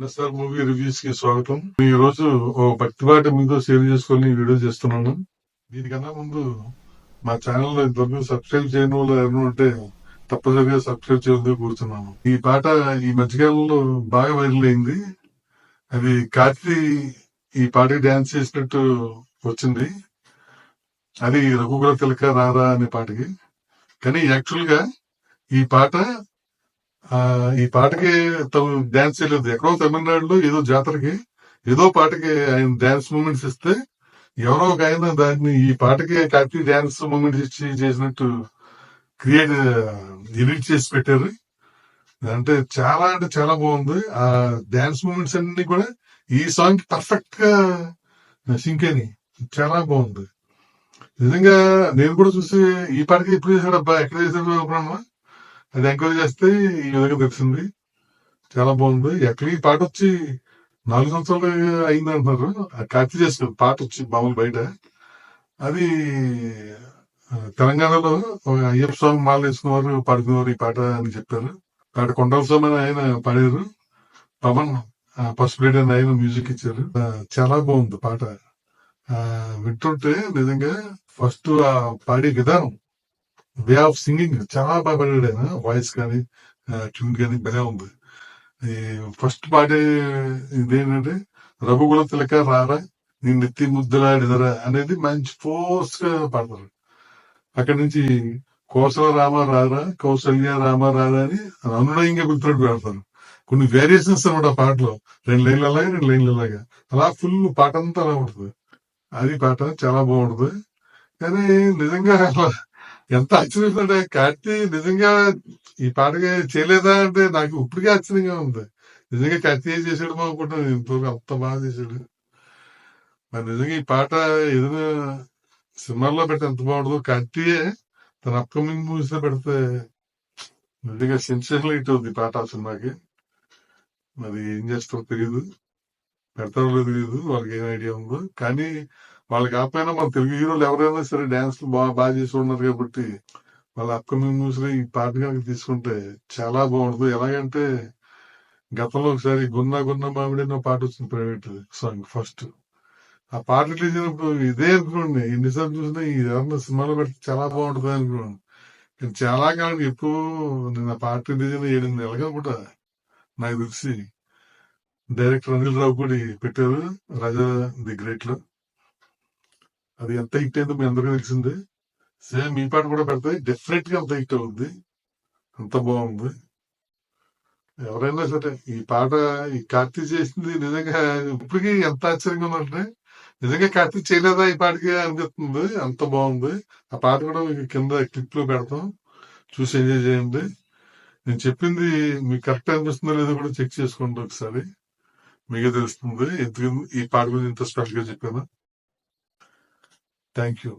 NSR movie రివ్యూస్కి స్వాగతం. ఈ రోజు ఓ భక్తి పాట మీతో షేర్ చేసుకొని వీడియో చేస్తున్నాను. దీనికన్నా ముందు మా ఛానల్లో ఇంతవరకు సబ్స్క్రైబ్ చేయని వాళ్ళు ఎవరు ఉంటే తప్పనిసరిగా సబ్స్క్రైబ్ చేయాలని కూర్చున్నాను ఈ పాట ఈ మధ్యకాలంలో బాగా వైరల్ అయింది. అది కార్తీ ఈ పాటకి డాన్స్ చేసినట్టు వచ్చింది. అది రఘుకుల తిలక రారా అనే పాటకి. కానీ యాక్చువల్గా ఈ పాట ఈ పాటకి డాన్స్ చేయలేదు. ఎక్కడో తమిళనాడులో ఏదో జాతరకి ఏదో పాటకి ఆయన డాన్స్ మూమెంట్స్ ఇస్తే ఎవరో ఒక ఆయన దాన్ని ఈ పాటకి కాపీ డాన్స్ మూమెంట్స్ ఇచ్చి చేసినట్టు క్రియేట్ ఎడిట్ చేసి పెట్టారు. అంటే చాలా అంటే చాలా బాగుంది. ఆ డాన్స్ మూమెంట్స్ అన్ని కూడా ఈ సాంగ్కి పర్ఫెక్ట్గా సింక్ అని చాలా బాగుంది. నిజంగా నేను కూడా చూసి ఈ పాటకి ఎప్పుడు చేశాడు అబ్బా? ఎక్కడ చేశాడు అనుకున్నాను అది ఎంక్వైరీ చేస్తే ఈ విధంగా తెలిసింది. చాలా బాగుంది. ఎక్కడ ఈ పాట వచ్చి నాలుగు సంవత్సరాలు అయింది అంటున్నారు. ఖర్చు చేసిన పాట వచ్చి మామూలు బయట. అది తెలంగాణలో ఒక అయ్యప్ప స్వామి మాల వేసుకున్నవారు పాడుకునేవారు ఈ పాట అని చెప్పారు. పాట కొండల స్వామి అని ఆయన పాడారు. పవన్ ఆ, పసుపులేడి అని ఆయన మ్యూజిక్ ఇచ్చారు. చాలా బాగుంది పాట. వింటుంటే నిజంగా ఫస్ట్ ఆ పాడే విధానం వే ఆఫ్ సింగింగ్ చాలా బాగా పాడాడు ఆయన వాయిస్ కానీ ట్యూన్ కానీ భలే ఉంది ఈ ఫస్ట్ పాడే ఇదేంటంటే రఘుగుల తిలక రారా నీ నెత్తి ముద్దలాడిదరా అనేది మంచి ఫోర్స్గా పాడతారు అక్కడి నుంచి కోసల రామ రారా కౌసల్య రామ రారా అని అనునయంగా గుర్తుపెట్టి పెడతారు కొన్ని వేరియేషన్స్ అనమాట ఆ పాటలో రెండు లైన్లు అలాగే రెండు లైన్లు అలాగా అలా ఫుల్ పాట అంతా అలా ఉంటుంది అది పాట చాలా బాగుంటుంది కానీ నిజంగా అలా ఎంత ఆశ్చర్యపోతుంటే కార్తీ నిజంగా ఈ పాటగా చేయలేదా అంటే నాకు ఇప్పటికే ఆశ్చర్యంగా ఉంది. నిజంగా కార్తీ చేసాడు అనుకుంటాను ఇంతవరకు అంత బాగా చేశాడు. మరి నిజంగా ఈ పాట ఏదైనా సినిమాల్లో పెడితే ఎంత బాగుంటుందో కార్తీయే తన అప్కమింగ్ మూవీస్లో పెడితే నిజంగా సెన్సేషనల్ హిట్ ఉంది ఈ పాట ఆ సినిమాకి. మరి ఏం చేస్తారో తెలియదు పెడతారో తెలియదు వాళ్ళకి ఏం ఐడియా ఉందో. కానీ వాళ్ళకి కాకపోయినా మన తెలుగు హీరోలు ఎవరైనా సరే డాన్స్ బాగా బాగా చేసి ఉన్నారు కాబట్టి వాళ్ళ అప్కమింగ్ మూవీస్లో ఈ పాట కనుక తీసుకుంటే చాలా బాగుంటుంది. ఎలాగంటే గతంలో ఒకసారి గున్నా గున్నా మామిడి అనే పాట వచ్చింది ప్రైవేట్ సాంగ్ ఫస్ట్ ఆ పాట రిలీజ్ అయినప్పుడు ఇదే అనుకోండి. ఎన్నిసార్లు చూసినా ఈ ఎవరన్నా సినిమాలో పెడితే చాలా బాగుంటుంది అనుకోండి. కానీ చాలా కాలం ఎప్పుడు నేను ఆ పాట రిలీజ్ అయిన ఏడు నెలలుగా కూడా నాకు తెలిసి డైరెక్టర్ అనిల్ రావు కూడా పెట్టారు. రాజా ది గ్రేట్లో అది ఎంత హిట్ అయిందో మీ అందరికీ తెలిసిందే. సేమ్ ఈ పాట కూడా పెడితే డెఫినెట్గా అంత హిట్ అవుద్ది. అంత బాగుంది. ఎవరైనా సరే ఈ పాట ఈ కార్తీ చేసింది నిజంగా ఇప్పటికీ ఎంత ఆశ్చర్యంగా ఉందంటే నిజంగా కార్తీ చేయలేదా ఈ పాటకి అనిపిస్తుంది అంత బాగుంది. ఆ పాట కూడా మీకు కింద క్లిప్లో పెడతాం. చూసి ఎంజాయ్ చేయండి. నేను చెప్పింది మీకు కరెక్ట్ అనిపిస్తుందో లేదో కూడా చెక్ చేసుకోండి ఒకసారి. మీకే తెలుస్తుంది. ఎందుకు ఈ పాట గురించి ఇంత స్పెషల్గా చెప్పాను. Thank you.